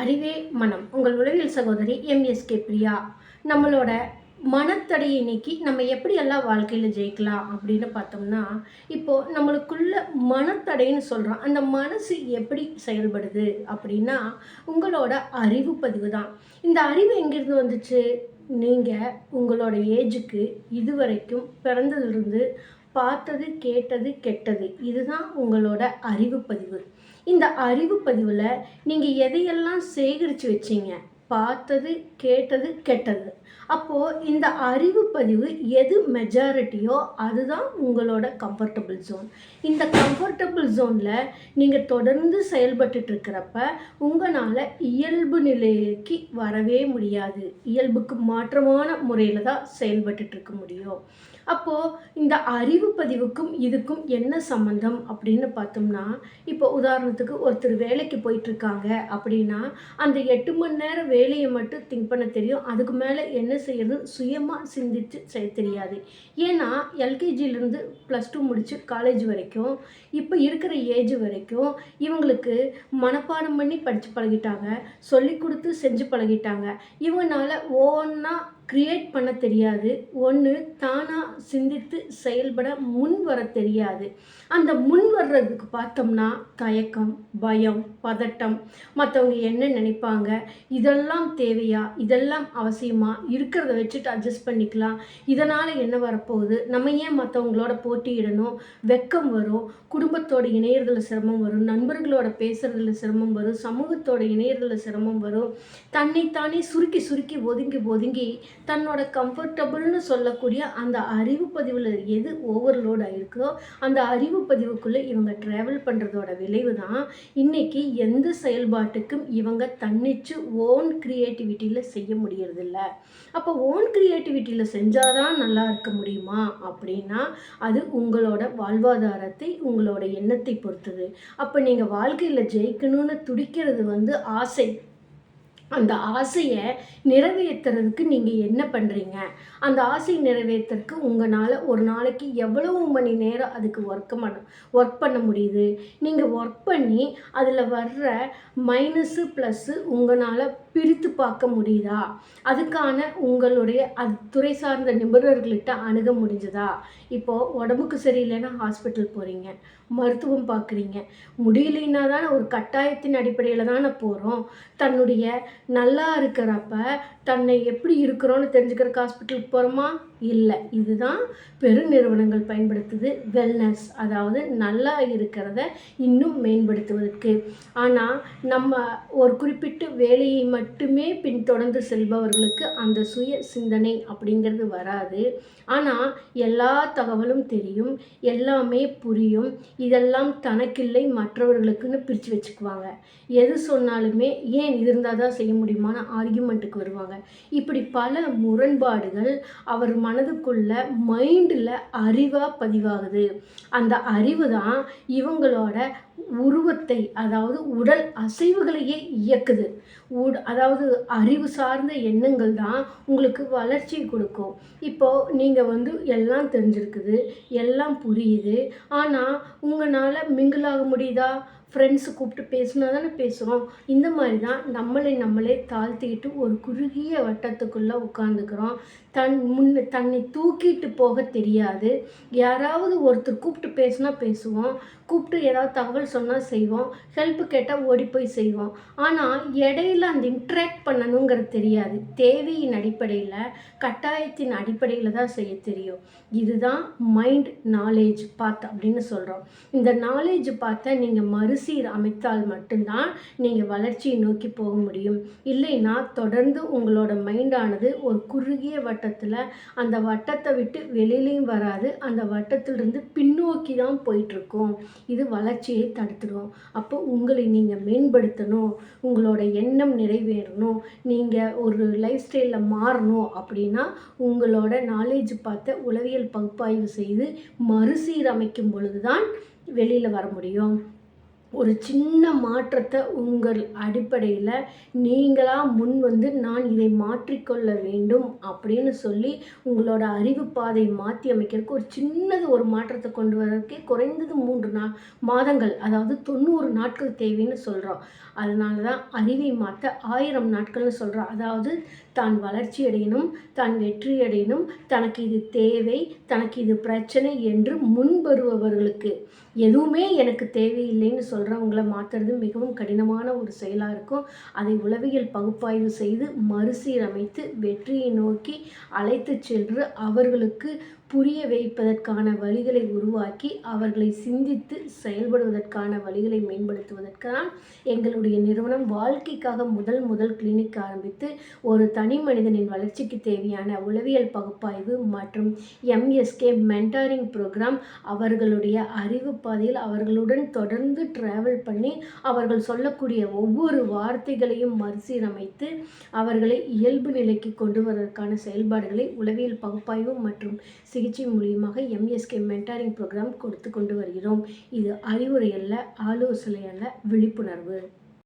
அறிவே மனம். உங்கள் உளவியல் சகோதரி எம்எஸ்கே பிரியா. நம்மளோட மனத்தடையை நீக்கி நம்ம எப்படியெல்லாம் வாழ்க்கையில் ஜெயிக்கலாம் அப்படின்னு பார்த்தோம்னா இப்போது நம்மளுக்குள்ள மனத்தடைன்னு சொல்கிறோம் அந்த மனசு எப்படி செயல்படுது அப்படின்னா உங்களோட அறிவு பதிவு தான். இந்த அறிவு எங்கேருந்து வந்துச்சு? நீங்கள் உங்களோட ஏஜுக்கு இதுவரைக்கும் பிறந்ததுலேருந்து பார்த்தது கேட்டது கெட்டது. இதுதான் உங்களோட அறிவு பதிவு. இந்த அறிவு பதிவில் நீங்கள் எதையெல்லாம் சேகரித்து வச்சீங்க? பார்த்தது கேட்டது கெட்டது. அப்போது இந்த அறிவு பதிவு எது மெஜாரிட்டியோ அதுதான் உங்களோட கம்ஃபர்டபுள் ஜோன் இந்த கம்ஃபர்டபுள் ஜோனில் நீங்கள் தொடர்ந்து செயல்பட்டுட்டு இருக்கிறப்ப உங்களால் இயல்பு நிலைக்கு வரவே முடியாது. இயல்புக்கு மாற்றமான முறையில் தான் செயல்பட்டுட்டு இருக்க முடியும். அப்போது இந்த அறிவு பதிவுக்கும் இதுக்கும் என்ன சம்மந்தம் அப்படின்னு பார்த்தோம்னா இப்போ உதாரணத்துக்கு ஒருத்தர் வேலைக்கு போயிட்டுருக்காங்க அப்படின்னா அந்த எட்டு மணி நேரம் வேலையை மட்டும் திங்க் பண்ண தெரியும். அதுக்கு மேலே என்ன செய்யறது? சுயமாக சிந்தித்து செய்ய தெரியாது. ஏன்னா எல்கேஜிலேருந்து ப்ளஸ் டூ முடித்து காலேஜ் வரைக்கும் இப்போ இருக்கிற ஏஜ் வரைக்கும் இவங்களுக்கு மனப்பாடம் பண்ணி படித்து பழகிட்டாங்க. சொல்லி கொடுத்து செஞ்சு பழகிட்டாங்க. இவங்களால ஒவ்வொன்றா க்ரியேட் பண்ண தெரியாது. ஒன்று தானாக சிந்தித்து செயல்பட முன் வர தெரியாது. அந்த முன் வர்றதுக்கு பார்த்தோம்னா தயக்கம் பயம் பதட்டம் மற்றவங்க என்ன நினைப்பாங்க? இதெல்லாம் தேவையா? இதெல்லாம் அவசியமா? இருக்கிறத வச்சுட்டு அட்ஜஸ்ட் பண்ணிக்கலாம். இதனால் என்ன வரப்போகுது? நம்ம ஏன் மற்றவங்களோட போட்டியிடணும்? வெக்கம் வரும். குடும்பத்தோட இணையறதுல சிரமம் வரும். நண்பர்களோட பேசுறதுல சிரமம் வரும். சமூகத்தோட இணையறதுல சிரமம் வரும். தன்னைத்தானே சுருக்கி சுருக்கி ஒதுங்கி ஒதுங்கி தன்னோட கம்ஃபர்டபுள்னு சொல்லக்கூடிய அந்த அறிவு பதிவில் எது ஓவர்லோட் ஆகிருக்கோ அந்த அறிவு பதிவுக்குள்ளே இவங்க ட்ராவல் பண்ணுறதோட விளைவு தான். இன்றைக்கி எந்த செயல்பாட்டுக்கும் இவங்க தன்னிச்சு ஓன் க்ரியேட்டிவிட்டியில் செய்ய முடியறதில்ல. அப்போ ஓன் க்ரியேட்டிவிட்டியில் செஞ்சால் தான் நல்லா இருக்க முடியுமா? அப்படின்னா அது உங்களோட வாழ்வாதாரத்தை உங்களோட எண்ணத்தை பொறுத்தது. அப்போ நீங்கள் வாழ்க்கையில் ஜெயிக்கணும்னு துடிக்கிறது வந்து ஆசை. அந்த ஆசையை நிறைவேற்றுறதுக்கு நீங்கள் என்ன பண்ணுறீங்க அந்த ஆசையை நிறைவேற்றுறதுக்கு உங்களால் ஒரு நாளைக்கு எவ்வளவு மணி நேரம் அதுக்கு ஒர்க் பண்ண ஒர்க் பண்ண முடியுது? நீங்கள் ஒர்க் பண்ணி அதில் வர்ற மைனஸு ப்ளஸ்ஸு உங்களால் பிரித்து பார்க்க முடியுதா? அதுக்கான உங்களுடைய அது துறை சார்ந்த நிபுணர்கள்கிட்ட அணுக முடிஞ்சதா? இப்போது உடம்புக்கு சரியில்லைன்னா ஹாஸ்பிட்டல் போகிறீங்க மருத்துவம் பார்க்குறீங்க முடியலைன்னா தானே ஒரு கட்டாயத்தின் அடிப்படையில் தானே போகிறோம் தன்னுடைய நல்லா இருக்கிறப்ப தன்னை எப்படி இருக்கிறோன்னு தெரிஞ்சுக்கிறக்கு ஹாஸ்பிட்டலுக்கு போகிறோமா இல்லை. இதுதான் பெருநிறுவனங்கள் பயன்படுத்துது வெல்னஸ் அதாவது நல்லா இருக்கிறத இன்னும் மேம்படுத்துவதற்கு. ஆனால் நம்ம ஒரு குறிப்பிட்ட வேலையை மட்டும் மட்டுமே பின்தொடர்ந்து செல்பவர்களுக்கு அந்த சுய சிந்தனை அப்படிங்கிறது வராது. ஆனால் எல்லா தகவலும் தெரியும் எல்லாமே புரியும். இதெல்லாம் தனக்கில்லை மற்றவர்களுக்குன்னு பிரித்து வச்சுக்குவாங்க. எது சொன்னாலுமே ஏன் இது இருந்தால் தான் செய்ய முடியுமான ஆர்கியூமெண்ட்டுக்கு வருவாங்க. இப்படி பல முரண்பாடுகள் அவர் மனதுக்குள்ள மைண்டில் அறிவாக பதிவாகுது. அந்த அறிவு தான் இவங்களோட உருவத்தை அதாவது உடல் அசைவுகளையே இயக்குது. உட் அதாவது அறிவு சார்ந்த எண்ணங்கள் தான் உங்களுக்கு வளர்ச்சி கொடுக்கும். இப்போது நீங்கள் வந்து எல்லாம் தெரிஞ்சிருக்குது எல்லாம் புரியுது. ஆனால் உங்களால் மிங்கிளாக முடியுதா? ஃப்ரெண்ட்ஸு கூப்பிட்டு பேசினா தானே பேசுகிறோம் இந்த மாதிரி தான் நம்மளை நம்மளே தாழ்த்திக்கிட்டு ஒரு குறுகிய வட்டத்துக்குள்ளே உட்காந்துக்கிறோம் தன் முன்ன தன்னை தூக்கிட்டு போக தெரியாது. யாராவது ஒருத்தர் கூப்பிட்டு பேசினா பேசுவோம். கூப்பிட்டு ஏதாவது தகவல் சொன்னால் செய்வோம். ஹெல்ப் கேட்டால் ஓடி போய் செய்வோம். ஆனால் இடையில அந்த இன்ட்ராக்ட் பண்ணணுங்கிறது தெரியாது. தேவையின் அடிப்படையில் கட்டாயத்தின் அடிப்படையில் தான் செய்ய தெரியும். இதுதான் மைண்ட் நாலேஜ் பாத் அப்படின்னு சொல்கிறோம் இந்த நாலேஜ் பார்த்த நீங்கள் மறு மறுசீர் அமைத்தால் மட்டும்தான் நீங்கள் வளர்ச்சியை நோக்கி போக முடியும். இல்லைன்னா தொடர்ந்து உங்களோட மைண்டானது ஒரு குறுகிய வட்டத்தில் அந்த வட்டத்தை விட்டு வெளியிலையும் வராது அந்த வட்டத்திலிருந்து பின்னோக்கி தான் போயிட்டுருக்கும். இது வளர்ச்சியை தடுத்துடும். அப்போ உங்களை நீங்கள் மேம்படுத்தணும் உங்களோட எண்ணம் நிறைவேறணும் நீங்கள் ஒரு லைஃப் ஸ்டைலில் மாறணும் அப்படின்னா உங்களோட நாலேஜ் பார்த்த உளவியல் பகுப்பாய்வு செய்து மறுசீரமைக்கும் பொழுது தான் வெளியில் வர முடியும். ஒரு சின்ன மாற்றத்தை உங்கள் அடிப்படையில் நீங்களாக முன் வந்து நான் இதை மாற்றிக்கொள்ள வேண்டும் அப்படின்னு சொல்லி உங்களோட அறிவு பாதை மாற்றி அமைக்கிறதுக்கு ஒரு சின்னது ஒரு மாற்றத்தை கொண்டு வரதுக்கே குறைந்தது மூன்று நா மாதங்கள் அதாவது தொண்ணூறு நாட்கள் தேவைன்னு சொல்கிறோம் அதனால தான் அறிவை மாற்ற ஆயிரம் நாட்கள்னு சொல்கிறோம் அதாவது தான் வளர்ச்சி அடையணும் தான் வெற்றி அடையணும் தனக்கு இது தேவை தனக்கு இது பிரச்சனை என்று முன் வருபவர்களுக்கு. எதுவுமே எனக்கு தேவையில்லைன்னு சொல்கிறவங்கள மாற்றுறது மிகவும் கடினமான ஒரு செயலாக இருக்கும். அதை உளவியல் பகுப்பாய்வு செய்து மறுசீரமைத்து வெற்றியை நோக்கி அழைத்து சென்று அவர்களுக்கு புரிய வைப்பதற்கான வழிகளை உருவாக்கி அவர்களை சிந்தித்து செயல்படுவதற்கான வழிகளை மேம்படுத்துவதற்கு எங்களுடைய நிறுவனம் வாழ்க்கைக்காக முதல் முதல் கிளினிக் ஆரம்பித்து ஒரு தனி மனிதனின் வளர்ச்சிக்கு தேவையான உளவியல் பகுப்பாய்வு மற்றும் எம்எஸ்கே மென்டாரிங் ப்ரோக்ராம் அவர்களுடைய அறிவு பாதையில் அவர்களுடன் தொடர்ந்து ட்ராவல் பண்ணி அவர்கள் சொல்லக்கூடிய ஒவ்வொரு வார்த்தைகளையும் மறுசீரமைத்து அவர்களை இயல்பு நிலைக்கு கொண்டு வருவதற்கான செயல்பாடுகளை உளவியல் பகுப்பாய்வு மற்றும் சிகிச்சை மூலியமாக எம்எஸ்கே மென்டாரிங் ப்ரோக்ராம் கொடுத்து கொண்டு வருகிறோம். இது அறிவுரை அல்ல ஆலோசனை அல்ல விழிப்புணர்வு.